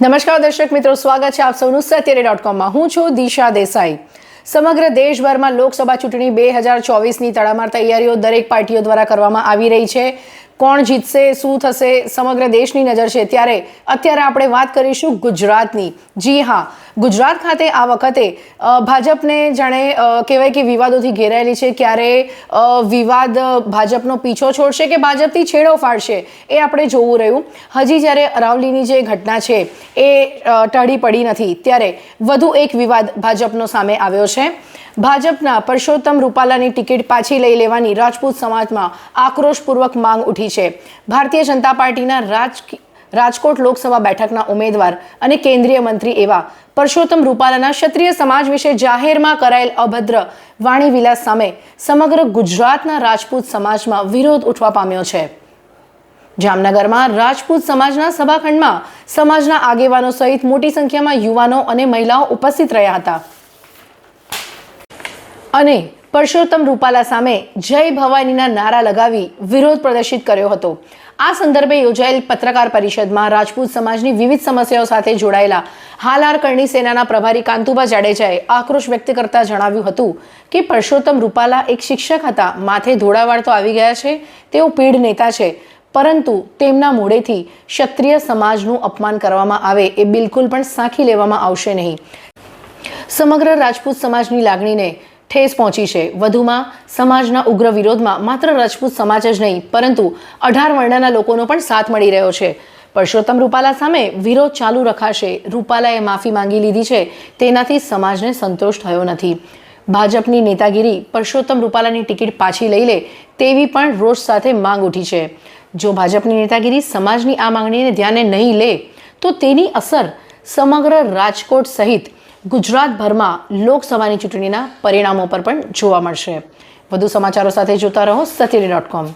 નમસ્કાર દર્શક મિત્રો, સ્વાગત છે આપ સૌનું સત્યરે ડોટ કોમમાં હું છું દિશા દેસાઈ. સમગ્ર દેશભરમાં લોકસભા ચૂંટણી બે હજાર ચોવીસની તડામાર તૈયારીઓ દરેક પાર્ટીઓ દ્વારા કરવામાં આવી રહી છે. કોણ જીતશે, શું થશે, સમગ્ર દેશની નજર છે. ત્યારે અત્યારે આપણે વાત કરીશું ગુજરાતની. જી હા, ગુજરાત ખાતે આ વખતે ભાજપને જાણે કહેવાય કે વિવાદોથી ઘેરાયેલી છે. ક્યારે વિવાદ ભાજપનો પીછો છોડશે કે ભાજપથી છેડો ફાડશે, એ આપણે જોવું રહ્યું. હજી જ્યારે અરાવલીની જે ઘટના છે, એ ટાળી પડી નથી. ત્યારે વધુ એક વિવાદ ભાજપનો સામે આવ્યો છે. ભાજપના પરસોત્તમ રૂપાલાની ટિકિટ પાછી લઈ લેવાની રાજપૂત સમાજમાં આક્રોશપૂર્વક માંગ ઉઠી છે. ભારતીય જનતા પાર્ટીના રાજ રાજકોટ લોકસભા બેઠકના ઉમેદવાર અને કેન્દ્રીય મંત્રી એવા પરસોત્તમ રૂપાલાના ક્ષત્રિય સમાજ વિશે જાહેરમાં કરાયેલ અભદ્ર વાણીવિલાસ સામે સમગ્ર ગુજરાતના રાજપૂત સમાજમાં વિરોધ ઉઠવા પામ્યો છે. જામનગરમાં રાજપૂત સમાજના સભાખંડમાં સમાજના આગેવાનો સહિત મોટી સંખ્યામાં યુવાનો અને મહિલાઓ ઉપસ્થિત રહ્યા હતા. અને પરસોત્તમ રૂપાલા સામે જય ભવાનીના નારા લગાવી વિરોધ પ્રદર્શિત કર્યો હતો. આ સંદર્ભે યોજાયેલ પત્રકાર પરિષદમાં રાજપૂત સમાજની વિવિધ સમસ્યાઓ સાથે જોડાયેલા હાલાર કરણી સેનાના પ્રભારી કાંતુબા જાડેજાએ આક્રોશ વ્યક્ત કરતા જણાવ્યું હતું કે પરસોત્તમ રૂપાલા એક શિક્ષક હતા, માથે ધોળાવાળ તો આવી ગયા છે, તેઓ પીઢ નેતા છે, પરંતુ તેમના મોડેથી ક્ષત્રિય સમાજનું અપમાન કરવામાં આવે એ બિલકુલ પણ સાંખી લેવામાં આવશે નહીં. સમગ્ર રાજપૂત સમાજની લાગણીને ઠેસ પહોંચી છે. વધુમાં, સમાજના ઉગ્ર વિરોધમાં માત્ર રાજપૂત સમાજ જ નહીં, પરંતુ અઢાર વર્ણના લોકોનો પણ સાથ મળી રહ્યો છે. પરસોત્તમ રૂપાલા સામે વિરોધ ચાલુ રખાશે. રૂપાલાએ માફી માંગી લીધી છે. તેનાથી સમાજને સંતોષ થયો નથી. ભાજપની નેતાગીરી પરસોત્તમ રૂપાલાની ટિકિટ પાછી લઈ લે તેવી પણ રોષ સાથે માંગ ઉઠી છે. જો ભાજપની નેતાગીરી સમાજની આ માંગણીને ધ્યાને નહીં લે, તો તેની અસર સમગ્ર રાજકોટ સહિત ગુજરાતભરમાં લોકસભાની ચૂંટણીના પરિણામો પર પણ જોવા મળશે. વધુ સમાચારો સાથે જોતા રહો સતીરી ડોટ કોમ.